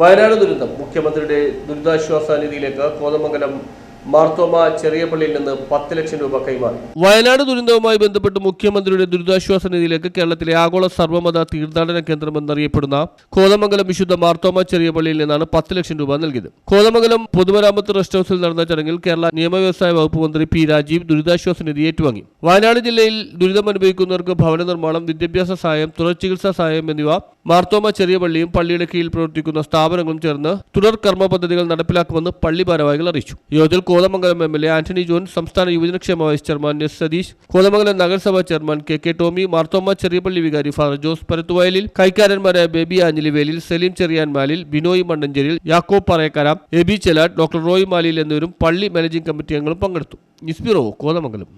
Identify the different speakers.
Speaker 1: Wayanad ദുരന്തം. മുഖ്യമന്ത്രിയുടെ ദുരിതാശ്വാസ നിധിയിലേക്ക് കോതമംഗലം മാർത്തോമ ചെറിയ പള്ളിയിൽ നിന്ന് പത്ത് ലക്ഷം രൂപ കൈമാറി. വയനാട് ദുരന്തവുമായി ബന്ധപ്പെട്ട് മുഖ്യമന്ത്രിയുടെ ദുരിതാശ്വാസ നിധിയിലേക്ക് കേരളത്തിലെ ആഗോള സർവമത തീർത്ഥാടന കേന്ദ്രം എന്നറിയപ്പെടുന്ന കോതമംഗലം വിശുദ്ധ മാർത്തോമ ചെറിയ പള്ളിയിൽ നിന്നാണ് പത്ത് ലക്ഷം രൂപ നൽകിയത്. കോതമംഗലം പൊതുമരാമത്ത് റെസ്റ്റ് ഹൌസിൽ നടന്ന ചടങ്ങിൽ കേരള നിയമവ്യവസായ വകുപ്പ് മന്ത്രി പി രാജീവ് ദുരിതാശ്വാസ നിധി ഏറ്റുവാങ്ങി. വയനാട് ജില്ലയിൽ ദുരിതം അനുഭവിക്കുന്നവർക്ക് ഭവന നിർമ്മാണം വിദ്യാഭ്യാസ സഹായം തുടർ ചികിത്സാ സഹായം എന്നിവ മാർത്തോമ ചെറിയ പള്ളിയും പള്ളിയുടെ കീഴിൽ പ്രവർത്തിക്കുന്ന സ്ഥാപനങ്ങളും ചേർന്ന് തുടർ കർമ്മ പദ്ധതികൾ നടപ്പിലാക്കുമെന്ന് പള്ളി ഭാരവാഹികൾ അറിയിച്ചു. യോഗത്തിൽ Kothamangalam M L A Antony John സംസ്ഥാന യുവജനക്ഷേമ vice chairman S Satheesh Kothamangalam നഗരസഭാ chairman K K Tomy Marthoma Cheriyapally വികാരി father Jose Parathuvayalil കൈക്കാരന്മാരായ Baby Anjilivelil Saleem Cheriyan Cheriyanmalil Binoy Mannancheril Yakob Parayakkara A B Chelatt doctor Roy Malil എന്നിവരും പള്ളി managing committee അംഗങ്ങളും പങ്കെടുത്തു. News Kothamangalam.